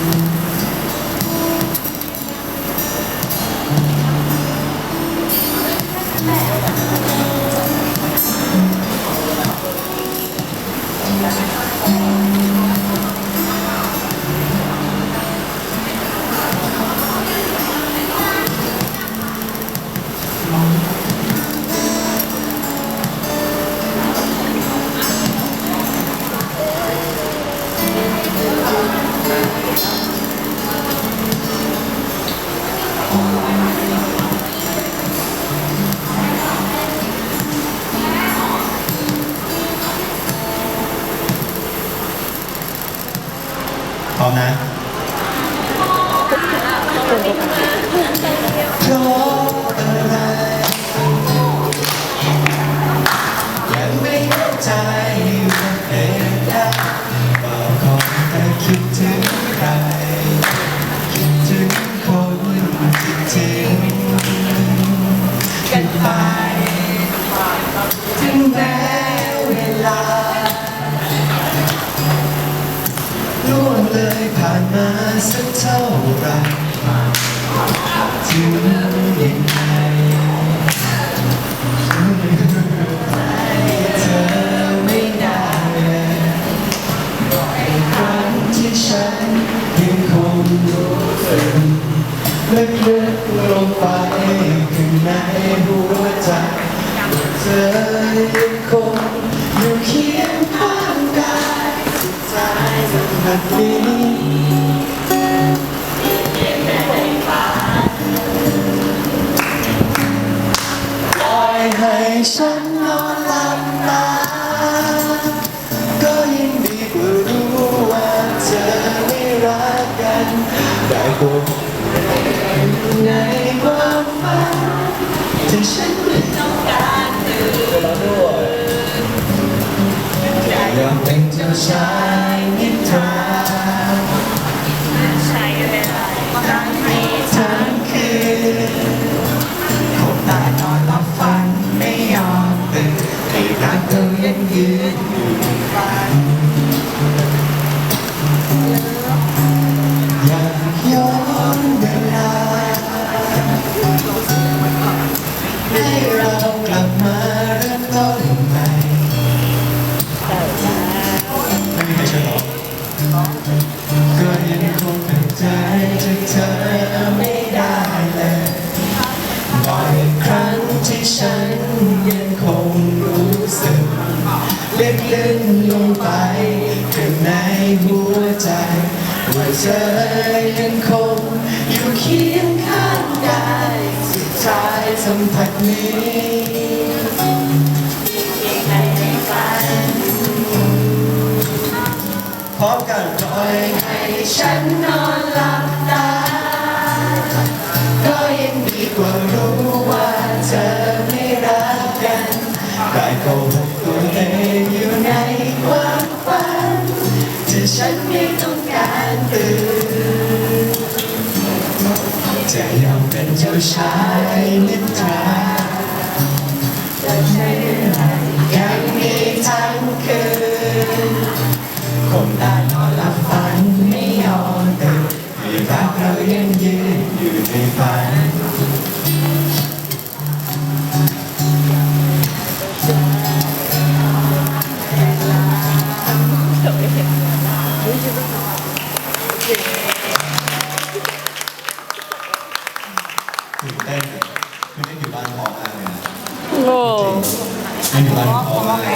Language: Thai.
พ มนะเพราะอะไรยังไม่เข้าใจว่าเหตุใดว่าคนแต่คิดถึงใครคิดถึงคนที่ทิ้งกันไปถึงแม้เวลา ผ่านมาสักเท่าไรถึงยังไงเธอไม่ได้เลยครั้งที่ฉันยังคงรู้สึกลึกๆลงไปข้างในหัวใจเธอยังคงอยู่เคียงข้างกายสายสัมผัสนี้ ให้ฉันนอนหลับตาก็ยังดีกว่ารู้ว่าเธอไม่รักกัน ได้พบในความฝันที่ฉันไม่ต้องการตื่นอยากยอมเป็นเจ้าชายนิทราใช้เวลาครั้งนี้ทั้ง เรากลับมาเริ่มต้นใหม่ไม่มีใครช่วยหรอก็ยังคงเป็นใจจากเธอไม่ได้เลยบ่อยครั้งที่ฉันยังคงรู้สึกลึกๆลงไปข้างในหัวใจว่าเธอยังคงอยู่เคียงข้างกาย สายสัมผัสนี้พร้อมกันปล่อยให้ฉันนอนหลับตา ก็ยังดีกว่ารู้ว่าเธอไม่รักกันได้โกหกตัวเองอยู่ในความฝันที่ฉันไม่ต้องการตื่นจะย เป็นเจ้าชายนิทรายังมีทั้งคืนคงได้นอนหลับฝันไม่ยอมตื่นมีรักเรายัง ตื่นเต้นคือไม่อยู่บ้านพอมากเลยนะโอ้ ไม่อยู่บ้านพอมากเลย